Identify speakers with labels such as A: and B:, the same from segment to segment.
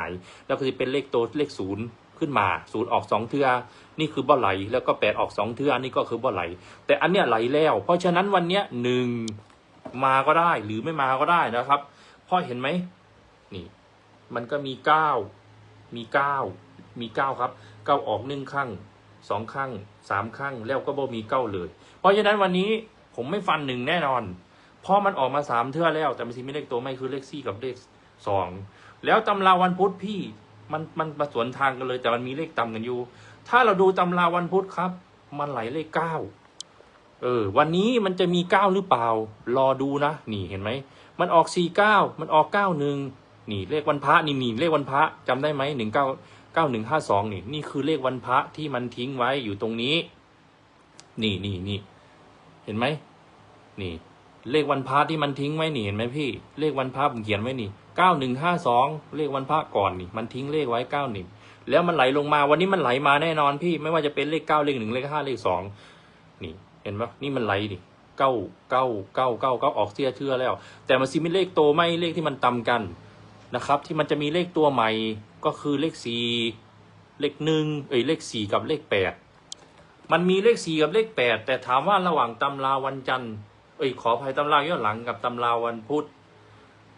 A: ายแล้วก็จะเป็นเลขโตเลขศูนย์ขึ้นมาศูนย์ออกสองเทือนี่คือบ่ไหลแล้วก็แปดออกสองเทือนี่ก็คือบ่ไหล แต่อันเนี้ยไหลแล้ว เพราะฉะนั้นวันเนี้ยหนึ่งมาก็ได้หรือไม่มาก็ได้นะครับเพราะเห็นไหมนี่ มันก็มีเก้ามีเก้ามีเก้าครับเก้าออกหนึ่งข้างสองข้างสามข้างแล้วก็บ่มีเก้าเลย เพราะฉะนั้นวันนี้ผมไม่ฟันหนึ่งแน่นอนเพราะมันออกมาสามเทื่อแล้ว แต่มันสิมีเลขตัวไม่คือเลขสี่กับเลขสอง แล้วตำราวันพุธพี่ มันมันมาสวนทางกันเลย แต่มันมีเลขต่ำกันอยู่ ถ้าเราดูตำราวันพุธครับ มันไหลเลขเก้าเออ วันนี้มันจะมีเก้าหรือเปล่า รอดูนะนี่เห็นไหมมันออกสี่เก้ามันออกเก้าหนึ่งนี่เลขวันพระนี่นี่เลขวันพระจำได้ไหมหนึ่งเก้าเก้าหนึ่งห้าสองนี่นี่คือเลขวันพระที่มันทิ้งไว้อยู่ตรงนี้ นี่นี่นี่เห็นไหมนี่ เลขวันพระที่มันทิ้งไว้นี่เห็นไหมพี่ เลขวันพระผมเขียนไว้นี่เก้าหนึ่งห้าสองเลขวันพระก่อนนี่มันทิ้งเลขไว้เก้าหนึ่งแล้วมันไหลลงมาวันนี้มันไหลมาแน่นอนพี่ ไม่ว่าจะเป็นเลขเก้าเลขหนึ่งเลขห้าเลขสองนี่ เห็นปะนี่มันไหลดิเก้าเก้าเก้าเก้าเก้าออกเสียเชื่อแล้ว แต่มันซิมีเลขโตไม่เลขที่มันต่ำกันนะครับ ที่มันจะมีเลขตัวใหม่ก็คือเลขสี่เลขหนึ่งเอ้ยเลขสี่กับเลขแปดมันมีเลขสี่กับเลขแปดแต่ถามว่าระหว่างตำราวันจันทร์ เอ้ยขออภัยตำราย้อนหลังกับตำราวันพุธ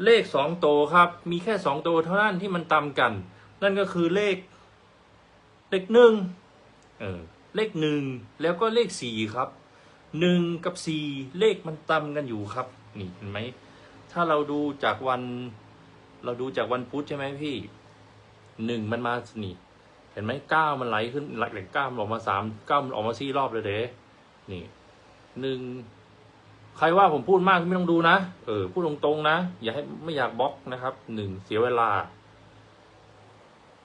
A: เลขสองโตวครับ มีแค่สองโตวเท่านั้นที่มันตำกัน นั่นก็คือเลข เลขหนึ่งเออเลขหนึ่งแล้วก็เลขสี่ครับหนึ่งกับสี่เลขมันตำกันอยู่ครับ นี่เห็นไหมถ้าเราดูจากวัน เราดูจากวันพุธใช่ไหมพี่หนึ่งมันมานี่เห็นไหมเก้ามันไหลขึ้นหลไหลเก้ามันออกมาสามเก้ามันออกมาสี่รอบเลยเด้นี่หนึ่ง ใครว่าผมพูดมากไม่ต้องดูนะ เออ พูดตรงๆนะ อย่าให้ไม่อยากบล็อกนะครับ หนึ่งเสียเวลา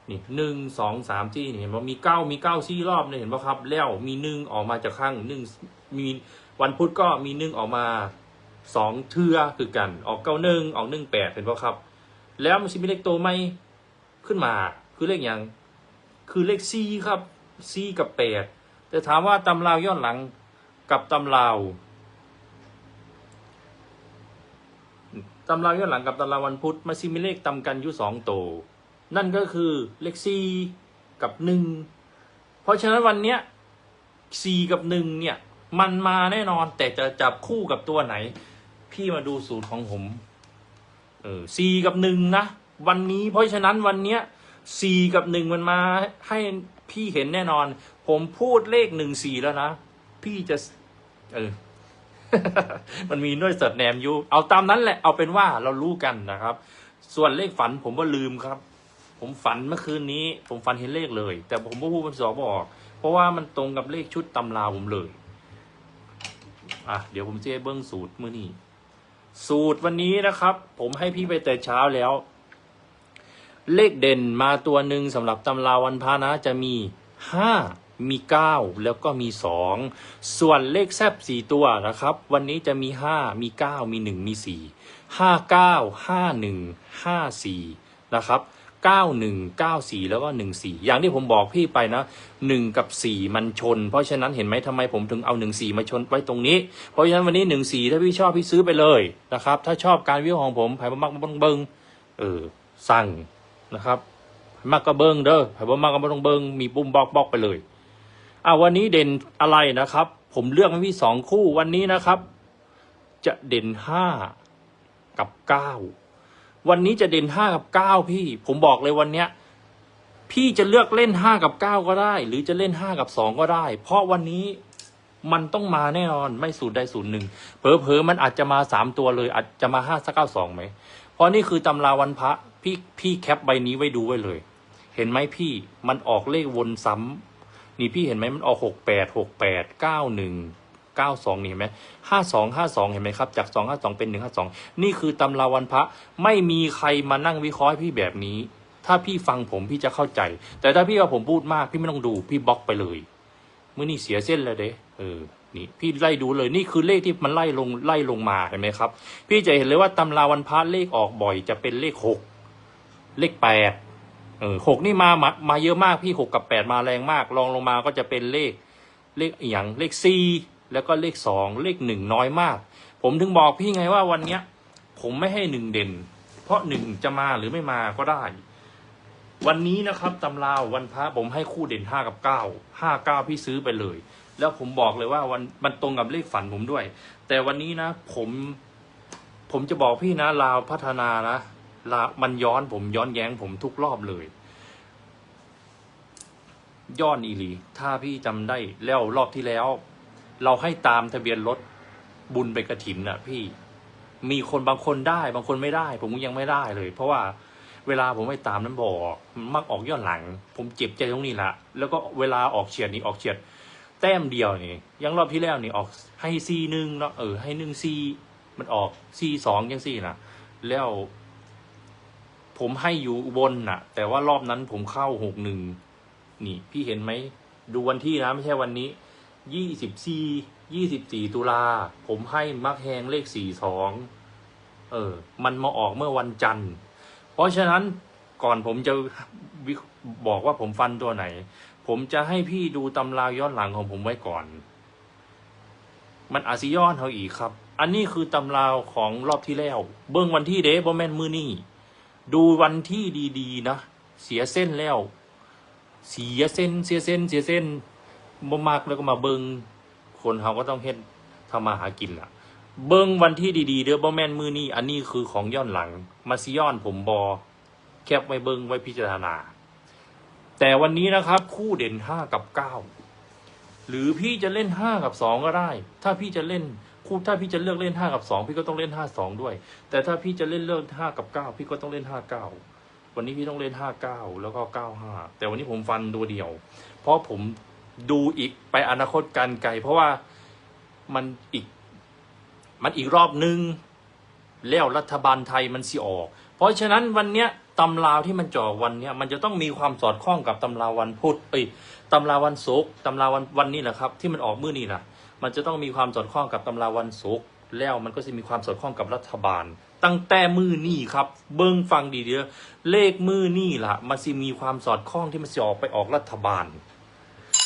A: นี่หนึ่งสองสามที่เห็นว่ามีเก้ามีเก้าซี่รอบเนี่ยเห็นป่ะครับ แล้วมีหนึ่งออกมาจากข้างหนึ่งมีวันพุธก็มีหนึ่งออกมาสองเทือคือกัน ออกเก้าหนึ่งออกหนึ่งแปดเห็นป่ะครับ แล้วมันจะมีเลขโตไม่ขึ้นมา คือเลขอย่าง คือเลขซี่ครับซี่กับแปดแต่ถามว่าตำราวย้อนหลังกับตำราว ตำราย้อนหลังกับตำราวันพุธมาซิมีเลขตำกันอยู่สองโตวนั่นก็คือเลขสี่กับหนึ่งเพราะฉะนั้นวันเนี้ยสี่กับหนึ่งเนี่ย มันมาแน่นอน แต่จะจับคู่กับตัวไหน พี่มาดูสูตรของผมเออสี่กับหนึ่งนะวันนี้เพราะฉะนั้นวันเนี้ยสี่กับหนึ่งมันมาให้พี่เห็นแน่นอน ผมพูดเลขหนึ่งสี่แล้วนะ พี่จะ เออ มันมีด้วยสดแนมอยูเอาตามนั้นแหละเอาเป็นว่าเรารู้กันนะครับ ส่วนเลขฝันผมก็ลืมครับ ผมฝันเมื่อคืนนี้ ผมฝันเห็นเลขเลย แต่ผมก็พูดเป็นสอบอก เพราะว่ามันตรงกับเลขชุดตำราผมเลยอะเดี๋ยวผมจะเบิ้งสูตรมื่อนี้สูตรวันนี้นะครับ ผมให้พี่ไปแต่เช้าแล้ว เลขเด่นมาตัวหนึ่งสำหรับตำราวันพานะจะมีห้า มีเก้าแล้วก็มีสองส่วนเลขแซบสี่ตัวนะครับ วันนี้จะมีห้ามีเก้ามีหนึ่งมีสี่ห้าเก้าห้าหนึ่งห้าสี่นะครับเก้าหนึ่งเก้าสี่แล้วก็หนึ่งสี่อย่างที่ผมบอกพี่ไปนะหนึ่งกับสี่มันชน เพราะฉะนั้นเห็นไหมทำไมผมถึงเอาหนึ่งสี่มาชนไว้ตรงนี้ เพราะฉะนั้นวันนี้หนึ่งสี่ถ้าพี่ชอบพี่ซื้อไปเลยนะครับ ถ้าชอบการวิวของผมไผ่บักบังเบิงเออสั่งนะครับมากก็เบิงเด้อไผ่บ่มากก็บ่ต้องเบิงมีปุ่มบอกบอกไปเลย อ่าวันนี้เด่นอะไรนะครับ ผมเลือกมาพี่สองคู่วันนี้นะครับ จะเด่นห้ากับเก้าวันนี้จะเด่นห้ากับเก้าพี่ ผมบอกเลยวันเนี้ย พี่จะเลือกเล่นห้ากับเก้าก็ได้ หรือจะเล่นห้ากับสองก็ได้ เพราะวันนี้มันต้องมาแน่นอนไม่สูตรใดสูตรหนึ่งเผลอๆมันอาจจะมาสามตัวเลย อาจจะมาห้าสักเก้าสองไหมเพราะนี่คือตำราวันพระพี่พี่แคปใบนี้ไว้ดูไว้เลย เห็นไหมพี่มันออกเลขวนซ้ำ นี่พี่เห็นไหมมันออกหกแปดหกแปดเก้าหนึ่งเก้าสองนี่เห็นไหมห้าสองห้าสองเห็นไหมครับ จากสองห้าสองเป็นหนึ่งห้าสองนี่คือตำราวันพระไม่มีใครมานั่งวิเคราะห์พี่แบบนี้ ถ้าพี่ฟังผมพี่จะเข้าใจ แต่ถ้าพี่ว่าผมพูดมากพี่ไม่ต้องดูพี่บล็อกไปเลยเมื่อนี่เสียเส้นแล้วเด้เออนี่พี่ไล่ดูเลยนี่คือเลขที่มันไล่ลงไล่ลงมาเห็นไหมครับ พี่จะเห็นเลยว่าตำราวันพระเลขออกบ่อยจะเป็นเลขหกเลขแปด เออหกนี่มามามาเยอะมากพี่หกกับแปดมาแรงมาก รองลงมาก็จะเป็นเลขเลขอย่างเลขสี่แล้วก็เลขสองเลขหนึ่งน้อยมาก ผมถึงบอกพี่ไงว่าวันเนี้ย ผมไม่ให้หนึ่งเด่น เพราะหนึ่งจะมาหรือไม่มาก็ได้ วันนี้นะครับตำราวันพระผมให้คู่เด่นห้ากับเก้าห้าเก้าพี่ซื้อไปเลย แล้วผมบอกเลยว่าวันมันตรงกับเลขฝันผมด้วย แต่วันนี้นะ ผม ผมจะบอกพี่นะลาวพัฒนานะ มันย้อนผมย้อนแย้งผมทุกรอบเลยย้อนอีหลี ถ้าพี่จำได้แล้วรอบที่แล้ว เราให้ตามทะเบียนรถบุญไปกระถินน่ะ พี่มีคนบางคนได้ บางคนไม่ได้ ผมยังไม่ได้เลย เพราะว่าเวลาผมไม่ตามนั้นบอกมันมักออกย้อนหลัง ผมเจ็บใจตรงนี้แหละแล้วก็เวลาออกเฉียดนี่ออกเฉียด แต้มเดียวนี่ยังรอบที่แล้วนี่ออกให้ซีหนึ่งเนาะเออให้หนึ่งซีมันออกซีสองยังซีนะแล้ว ผมให้อยู่บนน่ะ แต่ว่ารอบนั้นผมเข้าหกหนึ่งนี่พี่เห็นไหม ดูวันที่นะ ไม่ใช่วันนี้ยี่สิบสี่ยี่สิบสี่ตุลา ผมให้มักแฮงเลขสี่สองเออ มันมาออกเมื่อวันจันทร์ เพราะฉะนั้นก่อนผมจะบอกว่าผมฟันตัวไหน ผมจะให้พี่ดูตำราย้อนหลังของผมไว้ก่อน มันอาซิย้อนเขาอีกครับ อันนี้คือตำราของรอบที่แล้ว เบิ้งวันที่เด้บ่แมนมือนี่ ดูวันที่ดีๆนะเสียเส้นแล้ว เสียเส้น เสียเส้น เสียเส้นบ่มากแล้วก็มาเบิงคนเขาก็ต้องเฮ็ดทำมาหากินล่ะ เบิงวันที่ดีๆเด้อบ่แม่นมือนี่อันนี้คือของย้อนหลัง มาซิย้อนผมบอแคปไว้เบิงไว้พิจารณา แต่วันนี้นะครับ คู่เด่นห้ากับเก้าหรือพี่จะเล่นห้ากับสองก็ได้ ถ้าพี่จะเล่น คู่ถ้าพี่จะเลือกเล่นห้ากับสองพี่ก็ต้องเล่นห้าสองด้วย แต่ถ้าพี่จะเล่นเลือกห้ากับเก้าพี่ก็ต้องเล่นห้าเก้าวันนี้พี่ต้องเล่นห้าเก้าแล้วก็เก้าห้าแต่วันนี้ผมฟันตัวเดียว เพราะผมดูอีกไปอนาคตการไกล เพราะว่ามันอีก มันอีกรอบนึง แล้วรัฐบาลไทยมันสิออก เพราะฉะนั้นวันเนี้ยตำราที่มันจ่อวันเนี้ยมันจะต้องมีความสอดคล้องกับตำราวันพุธเอ้ยตำราวันศุกร์ตำราวันวันนี้แหละครับ ที่มันออกมื้อนี้นะ มันจะต้องมีความสอดคล้องกับตำราวันศุกร์แล้วมันก็จะมีความสอดคล้องกับรัฐบาล ตั้งแต่มือนี่ครับ เบิ้งฟังดีเดียวเลขมือนี่ล่ะ มันสิมีความสอดคล้องที่มันจะออกไปออกรัฐบาล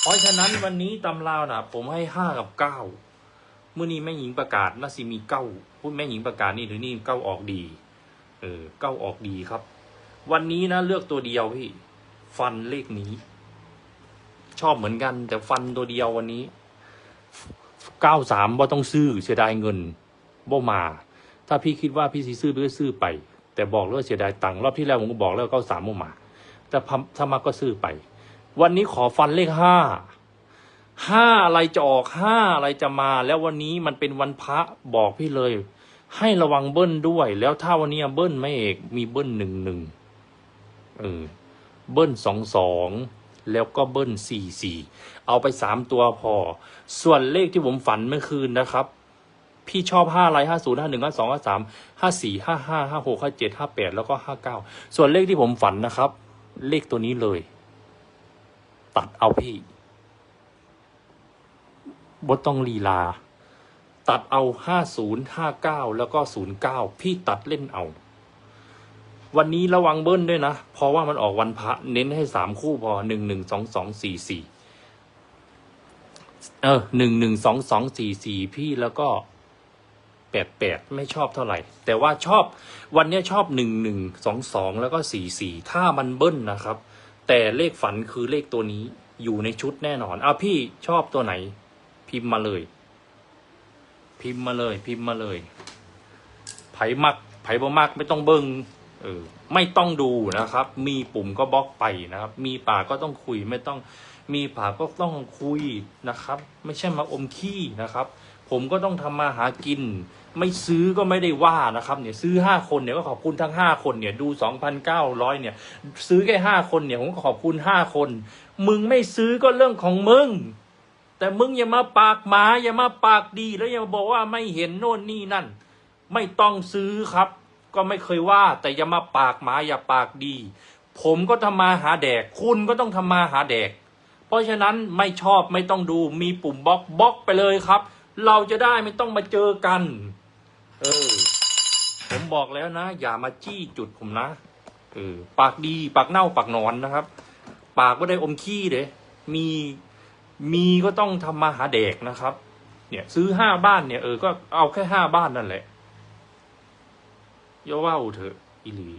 A: เพราะฉะนั้นวันนี้ตำราวนะผมให้ห้ากับเก้าเมื่อนี้แม่หญิงประกาศน่าสิมีเก้าพูดแม่หญิงประกาศนี่หรือนี่เก้าออกดี เออเก้าออกดีครับ วันนี้นะเลือกตัวเดียวพี่ ฟันเลขนี้ ชอบเหมือนกันแต่ฟันตัวเดียววันนี้ เก้าสามว่าต้องซื้อเสียดายเงินบ่มา ถ้าพี่คิดว่าพี่ซื้อพี่ก็ซื้อไป แต่บอกเลยว่าเสียดายตังค์รอบที่แล้วผมก็บอกแล้วเก้าสามบ่มา แต่พะถ้ามาก็ซื้อไป วันนี้ขอฟันเลขห้าห้าอะไรจะออกห้าอะไรจะมา แล้ววันนี้มันเป็นวันพระบอกพี่เลย ให้ระวังเบิ้ลด้วย แล้วถ้าวันนี้เบิ้ลไม่เอกมีเบิ้ลหนึ่งหนึ่งเออเบิ้ลสองสอง แล้วก็เบิ้ลสี่สี่เอาไปสามตัวพอ ส่วนเลขที่ผมฝันเมื่อคืนนะครับ พี่ชอบห้าอะไรห้าศูนย์ห้าหนึ่งห้าสองห้าสามห้าสี่ห้าห้าห้าหกห้าเจ็ดห้าแปดแล้วก็ห้าเก้าส่วนเลขที่ผมฝันนะครับ เลขตัวนี้เลย ตัดเอาพี่บดต้องลีลา ตัดเอาห้าศูนย์ห้าเก้าแล้วก็ศูนย์เก้าพี่ตัดเล่นเอา วันนี้ระวังเบิ้ลด้วยนะ เพราะว่ามันออกวันพระเน้นให้สามคู่พอหนึ่งหนึ่งสองสองสี่สี่เออหนึ่งหนึ่งสองสองสี่สี่พี่แล้วก็แปดแปดไม่ชอบเท่าไหร่ แต่ว่าชอบวันนี้ชอบหนึ่งหนึ่งสองสองแล้วก็สี่สี่ถ้ามันเบิ้ลนะครับ แต่เลขฝันคือเลขตัวนี้อยู่ในชุดแน่นอนเอาพี่ชอบตัวไหน พิมพ์มาเลย พิมพ์มาเลย พิมพ์มาเลย ไผ่มักไผ่บ่มักไม่ต้องเบิ้ง เออไม่ต้องดูนะครับ มีปุ่มก็บล็อกไปนะครับ มีปากก็ต้องคุยไม่ต้อง มีปากก็ต้องคุยนะครับ ไม่ใช่มาอมขี้นะครับ ผมก็ต้องทำมาหากิน ไม่ซื้อก็ไม่ได้ว่านะครับเนี่ยซื้อห้าคนเนี่ยก็ขอบคุณทั้งห้าคนเนี่ยดูสองพันเก้าร้อยเนี่ย ซื้อแค่ห้าคนเนี่ยผมก็ขอบคุณห้าคน มึงไม่ซื้อก็เรื่องของมึงแต่มึงอย่ามาปากหมาอย่ามาปากดี แล้วอย่ามาบอกว่าไม่เห็นโน่นนี่นั่น ไม่ต้องซื้อครับ ก็ไม่เคยว่า แต่อย่ามาปากหมาอย่าปากดี ผมก็ทำมาหาแดก คุณก็ต้องทำมาหาแดก เพราะฉะนั้นไม่ชอบไม่ต้องดูมีปุ่มบล็อกบล็อกไปเลยครับ เราจะได้ไม่ต้องมาเจอกัน เออ ผมบอกแล้วนะ อย่ามาจี้จุดผมนะเออปากดีปากเน่าปากนอนนะครับ ปากก็ได้อมขี้เด้มีมีก็ต้องทำมาหาเด็กนะครับ เนี่ย ซื้อห้าบ้านเนี่ยเออก็เอาแค่ห้าบ้านนั่นแหละ อย่าว่าเถอะอีหลี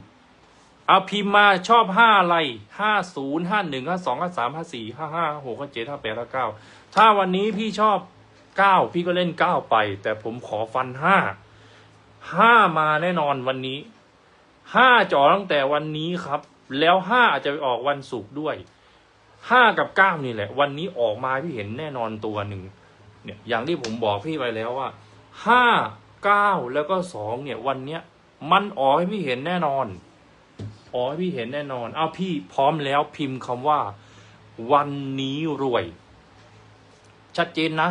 A: เอาพิมพ์มาชอบห้าอะไรห้าศูนย์ห้าหนึ่งห้าสองห้าสามห้าสี่ห้าห้าหกห้าเจ็ดห้าแปดห้าเก้าถ้าวันนี้พี่ชอบเก้าพี่ก็เล่นเก้าไป แต่ผมขอฟันห้าห้ามาแน่นอนวันนี้ห้าจ่อตั้งแต่วันนี้ครับ แล้วห้าอาจจะไปออกวันศุกร์ด้วยห้ากับเก้านี่แหละ วันนี้ออกมาพี่เห็นแน่นอนตัวหนึ่งเนี่ยอย่างที่ผมบอกพี่ไปแล้วว่าห้าเก้าแล้วก็สองเนี่ยวันเนี้ย มันอ๋อให้พี่เห็นแน่นอนอ๋อให้พี่เห็นแน่นอน เอาพี่พร้อมแล้วพิมพ์คำว่า วันนี้รวย ชัดเจนนะ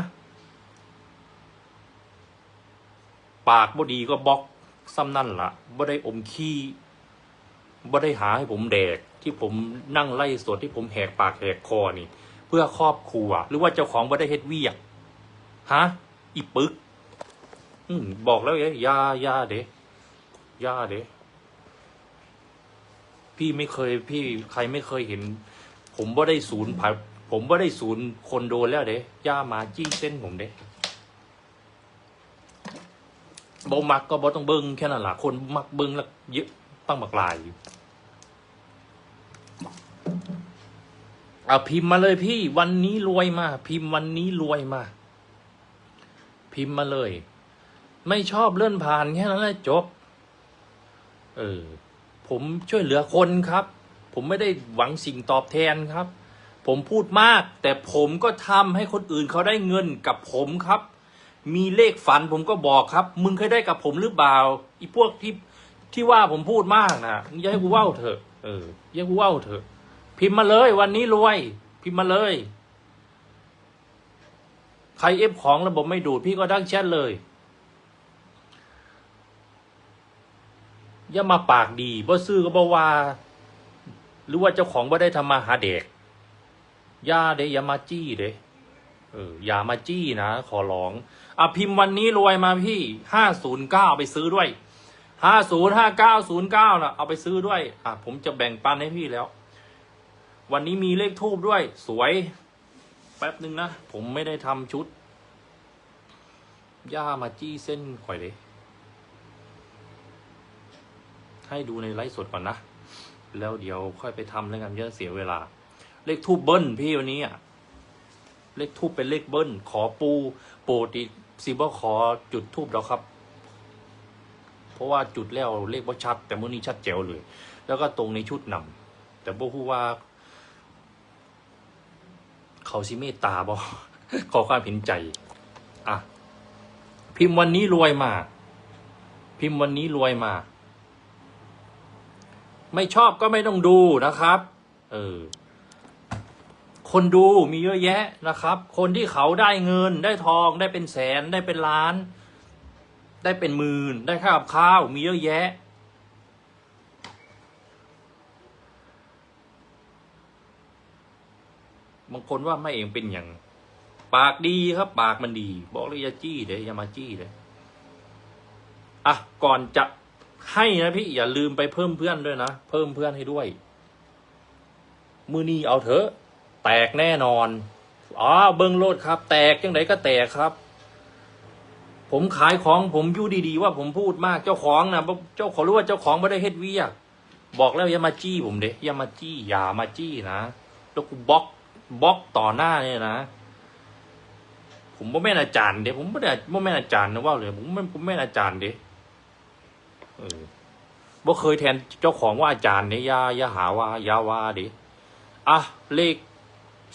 A: ปากบ่ดีก็บล็อกซ้ำนั่นละบ่ได้อมขี้บ่ได้หาให้ผมแดก ที่ผมนั่งไล่สดที่ผมแหกปากแหกคอนี่ เพื่อครอบครัว หรือว่าเจ้าของบ่ได้เฮ็ดเวียกฮะอีปึก อืมบอกแล้วเอ้ยยาอยาเด้อ ยาเด้พี่ไม่เคยพี่ใครไม่เคยเห็น ผมว่าได้ศูนย์ผ่าผมว่าได้ศูนย์คนโดนแล้วเด้ย่ามาจี้เส้นผมเด้บมักก็บอต้องเบิ้งแค่นั้นแหละคนมักเบิ้งแล้วเยอะตั้งมากลายเอาพิมพ์มาเลยพี่ วันนี้รวยมา พิมพ์วันนี้รวยมา พิมพ์มาเลย ไม่ชอบเลื่อนผ่านแค่นั้นแหละจบ เออ ผมช่วยเหลือคนครับ ผมไม่ได้หวังสิ่งตอบแทนครับ ผมพูดมาก แต่ผมก็ทำให้คนอื่นเขาได้เงินกับผมครับ มีเลขฝันผมก็บอกครับ มึงเคยได้กับผมหรือเปล่าอีพวกที่ที่ว่าผมพูดมากนะมึงอย่าให้กูว้าเถอะเอออย่าให้กูว้าเถอะ พิมพ์มาเลย วันนี้รวย พิมพ์มาเลยใครเอฟของระบบไม่ดูดพี่ก็ดังแชทเลย อย่ามาปากดีบ่ซื้อก็บ่ว่า หรือว่าเจ้าของบ่ได้ทำมาหาเด็กอย่าเด้อย่ามาจี้เด้เอออย่ามาจี้นะ ขอร้องอะพิมพ์วันนี้รวยมาพี่ห้าศูนย์เก้าไปซื้อด้วยห้าศูนย์ห้าเก้าศูนย์เก้านะเอาไปซื้อด้วย อะผมจะแบ่งปันให้พี่แล้ว วันนี้มีเลขทูบด้วย สวย แป๊บหนึ่งนะ ผมไม่ได้ทำชุด ย่ามาจี้เส้นข่อยเลย ให้ดูในไลฟ์สดก่อนนะ แล้วเดี๋ยวค่อยไปทำแล้วกันเยอะเสียเวลา เลขทูบเบิ้ลพี่วันนี้อะเลขทูบเป็นเลขเบิ้ล ขอปูโปรติซีบขอจุดทูบแล้วครับ เพราะว่าจุดแล้วเลขบ่ชัด แต่เมื่อนี้ชัดแจ๋วเลย แล้วก็ตรงในชุดนำแต่บ่พูดว่า เขาสิเมตตาบ่ขอความเห็นใจ อะ พิมพ์วันนี้รวยมา พิมพ์วันนี้รวยมา ไม่ชอบก็ไม่ต้องดูนะครับ เออ คนดูมีเยอะแยะนะครับ คนที่เขาได้เงินได้ทองได้เป็นแสนได้เป็นล้าน ได้เป็นหมื่นได้ค่ากับข้าว มีเยอะแยะ บางคนว่าไม่เองเป็นอย่าง ปากดีครับ ปากมันดี บอกเลยอย่าจี้เด้อย่ามาจี้เด้อะก่อนจะ ให้นะพี่อย่าลืมไปเพิ่มเพื่อนด้วยนะ เพิ่มเพื่อนให้ด้วย มือนี้เอาเถอะ แตกแน่นอนอ๋อเบิ้งโลดครับ แตกยังไงก็แตกครับ ผมขายของผมยู่ดีๆว่าผมพูดมากเจ้าของนะเจ้าขอรู้ว่าเจ้าของไม่ได้เฮ็ดเวียกบอกแล้วอย่ามาจี้ผมเด้อย่ามาจี้อย่ามาจี้นะแล้วกูบล็อกบล็อกต่อหน้าเนี่ยนะผมไม่แม่นอาจารย์เด้ผมไม่ได้ไม่แม่นอาจารย์นะว่าเลยผมไม่ผมไม่แม่นอาจารย์เด้ เออบ่เคยแทนเจ้าของว่าอาจารย์เนี่ยอย่ายาหาว่ายาว่าดิอะเลข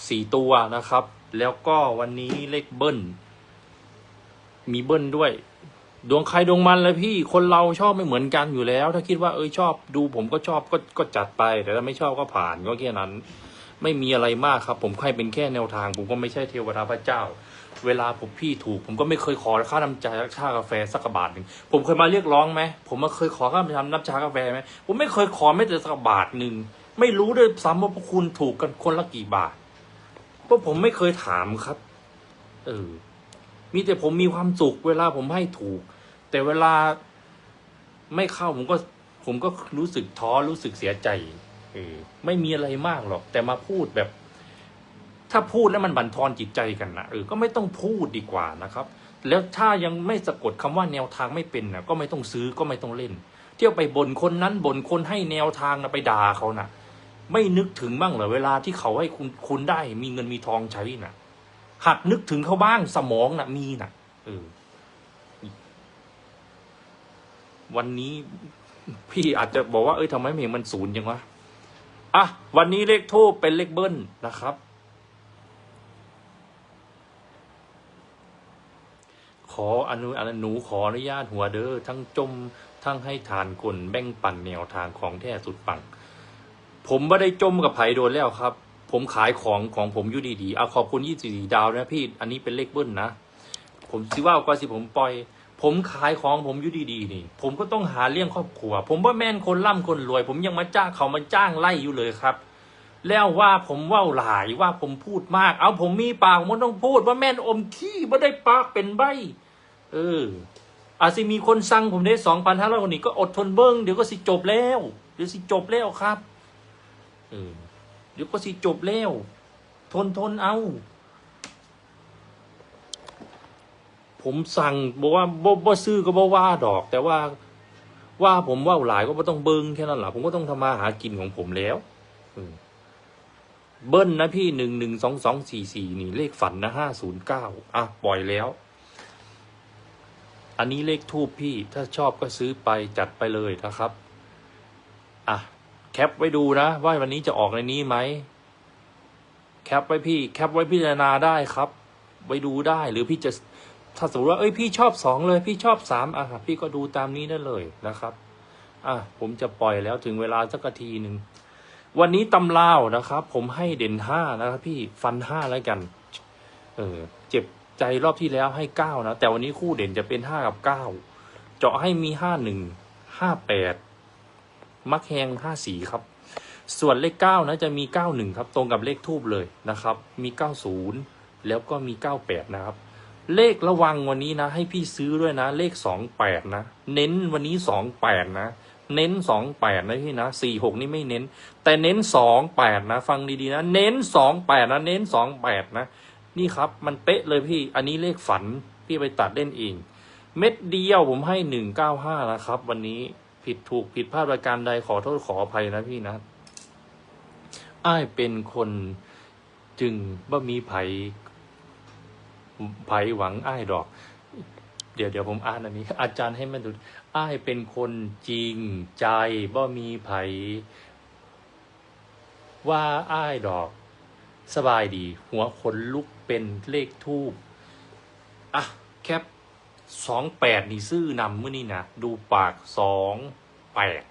A: สี่ตัวนะครับ แล้วก็วันนี้เลขเบิ้ลมีเบิ้ลด้วย ดวงใครดวงมันเลยพี่คนเราชอบไม่เหมือนกันอยู่แล้ว ถ้าคิดว่าเออชอบดูผมก็ชอบก็ก็จัดไป แต่ถ้าไม่ชอบก็ผ่านก็แค่นั้น ไม่มีอะไรมากครับ ผมแค่เป็นแค่แนวทาง ผมก็ไม่ใช่เทวดาพระเจ้า เวลาผมพี่ถูก ผมก็ไม่เคยขอค่าน้ำใจค่ากาแฟสักบาทหนึ่งผมเคยมาเรียกร้องไหมผมมาเคยขอค่าน้ำชากาแฟไหมผมไม่เคยขอไม่แต่สักบาทหนึ่งไม่รู้ด้วยซ้ำว่าพวกคุณถูกกันคนละกี่บาทเพราะผมไม่เคยถามครับ เออ มีแต่ผมมีความสุข เวลาผมให้ถูก แต่เวลาไม่เข้าผมก็ ผมก็รู้สึกท้อรู้สึกเสียใจ เออ ไม่มีอะไรมากหรอก แต่มาพูดแบบ ถ้าพูดแล้วมันบั่นทอนจิตใจกันนะเออก็ไม่ต้องพูดดีกว่านะครับ แล้วถ้ายังไม่สะกดคำว่าแนวทางไม่เป็นนะก็ไม่ต้องซื้อก็ไม่ต้องเล่น เที่ยวไปบ่นคนนั้นบ่นคนให้แนวทางนะไปด่าเขานะไม่นึกถึงบ้างเหรอเวลาที่เขาให้คุณคุณได้ มีเงินมีทองใช้น่ะ หัดนึกถึงเขาบ้างสมองน่ะมีน่ะเออวันนี้พี่อาจจะบอกว่าเอ้ยทำไมเพลงมันศูนย์ยังวะอะวันนี้เลขทูปเป็นเลขเบิ้ลนะครับ ขออนุอนุขออนุญาตหัวเด้อทั้งจมทั้งให้ทานกลแบ่งปันแนวทางของแท้สุดปัง ผมไม่ได้จมกับไผ่โดนแล้วครับ ผมขายของของผมอยู่ดีๆเอาขอบคุณยี่สิบสี่ดาวนะพี่ อันนี้เป็นเลขเบิ้ลนะ ผมสิว่าก็สิผมปล่อย ผมขายของผมอยู่ดีๆนี่ ผมก็ต้องหาเลี้ยงครอบครัว ผมว่าแม่นคนร่ำคนรวย ผมยังมาจ้างเขามาจ้างไล่อยู่เลยครับแล้วว่าผมว่าหลายว่าผมพูดมาก เอาผมมีปากผมต้องพูดว่าแม่นอมขี้ไม่ได้ปากเป็นใบ เอออาจจะมีคนสั่งผมได้สองพันห้าร้อยคนนี้ก็อดทนเบิ้งเดี๋ยวก็สิจบแล้วเดี๋ยวสิจบแล้วครับเออเดี๋ยวก็สิจบแล้ว ทนทนเอา ผมสั่งบอกว่าบ่บ่ซื้อก็บ่ว่าดอก แต่ว่าว่าผมว่าหลายก็ไม่ต้องเบิ้งแค่นั้นแหละผมก็ต้องทำมาหากินของผมแล้วเออเบิ้ลนะพี่หนึ่งหนึ่งสองสองสี่สี่นี่เลขฝันนะห้าศูนย์เก้าอะปล่อยแล้ว อันนี้เลขทูบพี่ถ้าชอบก็ซื้อไปจัดไปเลยนะครับ อะ แคปไว้ดูนะ ว่าวันนี้จะออกในนี้ไหม แคปไว้พี่ แคปไว้พิจารณาได้ครับ ไว้ดูได้หรือพี่จะถ้าสมมติว่าเอ้ยพี่ชอบสองเลย พี่ชอบสามอะพี่ก็ดูตามนี้ได้เลยนะครับ อะผมจะปล่อยแล้วถึงเวลาสักทีหนึ่งวันนี้ตำลาวนะครับ ผมให้เด่นห้านะครับพี่ฟันห้าแล้วกัน เออ เจ็บ ใจรอบที่แล้วให้เก้านะ แต่วันนี้คู่เด่นจะเป็นห้ากับเก้าเจาะให้มีห้าหนึ่งห้าแปดมักแหงห้าสี่ครับ ส่วนเลขเก้านะจะมีเก้าหนึ่งครับ ตรงกับเลขทูบเลยนะครับ มีเก้าศูนย์แล้วก็มีเก้าแปดนะครับ เลขระวังวันนี้นะ ให้พี่ซื้อด้วยนะ เลขสองแปดนะ เน้นวันนี้สองแปดนะเน้นสองแปดนะพี่นะสี่หกนี่ไม่เน้น แต่เน้นสองแปดนะ ฟังดีๆนะ เน้นสองแปดนะ เน้นสองแปดนะ นี่ครับ มันเป๊ะเลยพี่ อันนี้เลขฝัน พี่ไปตัดเล่นเอง เม็ดเดียวผมให้หนึ่งเก้าห้านะครับ วันนี้ผิดถูกผิดพลาดประการใดขอโทษขออภัยนะพี่นะอ้ายเป็นคนจึงบ่มีไผไผหวังอ้ายดอก เดี๋ยวเดี๋ยวผมอ่านอันนี้ อาจารย์ให้มันดูอ้ายเป็นคนจริงใจบ่มีไผว่าอ้ายดอก สบายดี หัวขนลุก เป็นเลขทูบอะแคปสองแปดนี่ซื้อนำเมื่อนี้นะดูปากสองแปด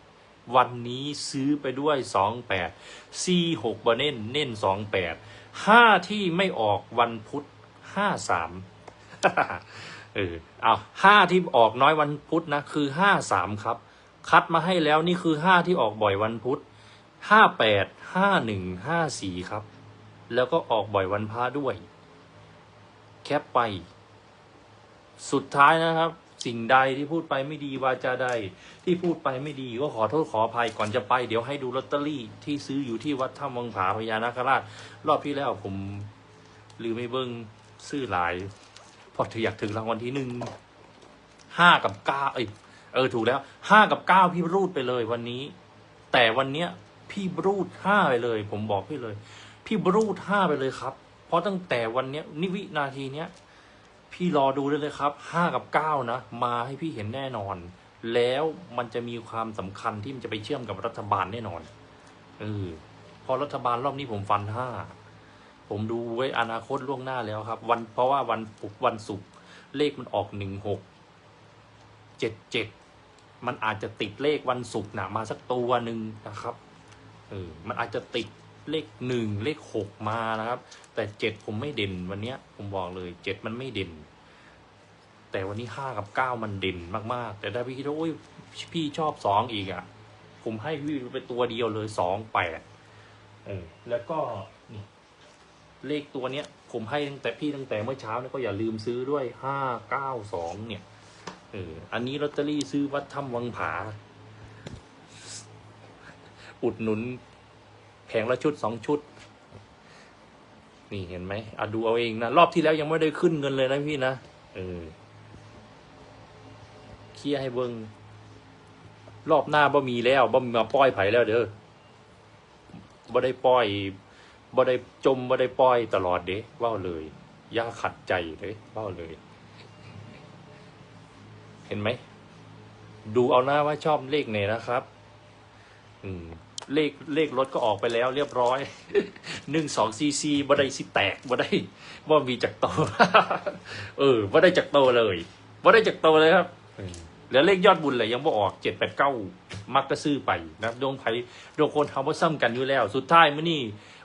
A: วันนี้ซื้อไปด้วยสองแปดสี่หกบเน้นเน้นสองแปดห้าที่ไม่ออกวันพุธห้าสามเออเอาห้าที่ออกน้อยวันพุธนะคือห้าสามครับ คัดมาให้แล้วนี่คือห้าที่ออกบ่อยวันพุธห้าแปดห้าหนึ่งห้าสี่ครับ แล้วก็ออกบ่อยวันพระด้วย แคปไป สุดท้ายนะครับ สิ่งใดที่พูดไปไม่ดีวาจาใด ที่พูดไปไม่ดีก็ขอโทษขออภัยก่อนจะไป เดี๋ยวให้ดูลอตเตอรี่ที่ซื้ออยู่ที่วัดถ้ำวังผาพญานาคราช รอบที่แล้วผมลืมไม่เบิ้งซื้อหลายเพอถืออยากถึงรางวัลที่หนึ่งห้ากับเก้าเอ้ยเออถูกแล้วห้ากับเก้าพี่รูดไปเลยวันนี้ แต่วันเนี้ยพี่รูดห้าไปเลย ผมบอกพี่เลย พี่บรูดห้าไปเลยครับ ราะตั้งแต่วันเนี้ยนิวินาทีเนี้ยพี่รอดูได้เลยครับห้ากับเก้านะ มาให้พี่เห็นแน่นอน แล้วมันจะมีความสำคัญที่มันจะไปเชื่อมกับรัฐบาลแน่นอนเออพอรัฐบาลรอบนี้ผมฟันห้าผมดูไว้อนาคตล่วงหน้าแล้วครับ วันเพราะว่าวันศุกร์วันศุกร์เลขมันออกหนึ่งหกเจ็ดเจ็ดมันอาจจะติดเลขวันศุกร์นะมาสักตัวหนึ่งนะครับเออมันอาจจะติด เลขหนึ่งเลขหกมานะครับ แต่เจ็ดผมไม่เด่นวันเนี้ย ผมบอกเลยเจ็ดมันไม่เด่น แต่วันนี้ห้ากับเก้ามันเด่นมากๆ แต่ถ้าพี่คิดว่าโอ้ยพี่ชอบสองอีกอะ ผมให้พี่ไปตัวเดียวเลยสองแปดเออแล้วก็นี่เลขตัวเนี้ย ผมให้ตั้งแต่พี่ตั้งแต่เมื่อเช้าเนี่ยก็อย่าลืมซื้อด้วยห้าเก้าสองเนี่ยเอออันนี้ลอตเตอรี่ซื้อวัดถ้ำวังผา อุดหนุน แผงละชุดสองชุด นี่เห็นไหมอะดูเอาเองนะ รอบที่แล้วยังไม่ได้ขึ้นเงินเลยนะพี่นะเออเคลียให้เบิงรอบหน้าบ่มีแล้วบ่มีมาปล่อยไผแล้วเด้อบ่ได้ปล่อยบ่ได้จมบ่ได้ปล่อยตลอดเด้ว้าเลยย่าขัดใจเลยว้าเลย เห็นไหม ดูเอาหน้าว่าชอบเลขไหนนะครับ อืม เลขเลขรถก็ออกไปแล้ว เรียบร้อยหนึ่งสองซีซีบ่ได้สิแตกบ่ได้บ่มีจักโตเออบ่ได้จักโตเลยบ่ได้จักโตเลยครับแล้วเลขยอดบุญเลยยังบ่ออกเจ็ดแปดเก้ามักก็ซื้อไปนะดวงไผ่ดวงคนทำว่าซ้ำกันอยู่แล้ว สุดท้ายเมื้อนี้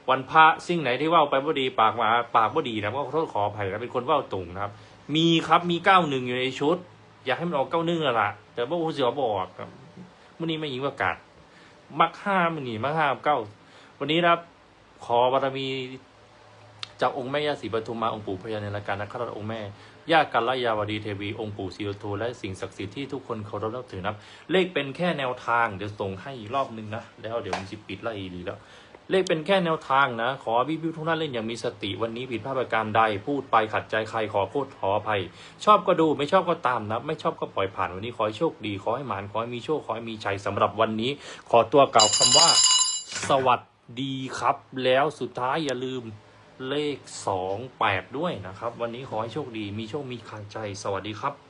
A: วันพระสิ่งไหนที่ว่าไปบ่ดีปากมาปากบ่ดีนะก็ขอโทษขออภัยนะเป็นคนว่าตรงนะครับ มีครับมีเก้าหนึ่งอยู่ในชุด อยากให้มันออกเก้าหนึ่งละแต่บ่ฮู้สิว่าบ่อกครับมื้อนี้ไม่ยิงประกาศ มักห้ามหนีมักห้ามเก้า วันนี้นะครับ ขอบารมีจากองค์แม่ย่าศรีปทุมมาองค์ปู่พญาเนรการนคราชองค์แม่ย่ากัลยาวดีเทวีองค์ปู่ศรีโอโทและสิ่งศักดิ์สิทธิ์ที่ทุกคนเคารพนับถือนะครับ เลขเป็นแค่แนวทางเดี๋ยวส่งให้อีกรอบนึงนะ แล้วเดี๋ยวมันจะปิดไล่อีดีแล้ว เลขเป็นแค่แนวทางนะ ขอพี่พิวทุกท่านเล่นอย่างมีสติวันนี้ผิดพลาดประการใดพูดไปขัดใจใครขอโทษขออภัย ชอบก็ดูไม่ชอบก็ตามนะ ไม่ชอบก็ปล่อยผ่านวันนี้ขอให้โชคดีขอให้หมานขอให้มีโชคขอให้มีชัยสำหรับวันนี้ ขอตัวกล่าวคำว่า สวัสดีครับ แล้วสุดท้ายอย่าลืมเลขสองแปดด้วยนะครับ วันนี้ขอให้โชคดีมีโชคมีคางใจสวัสดีครับ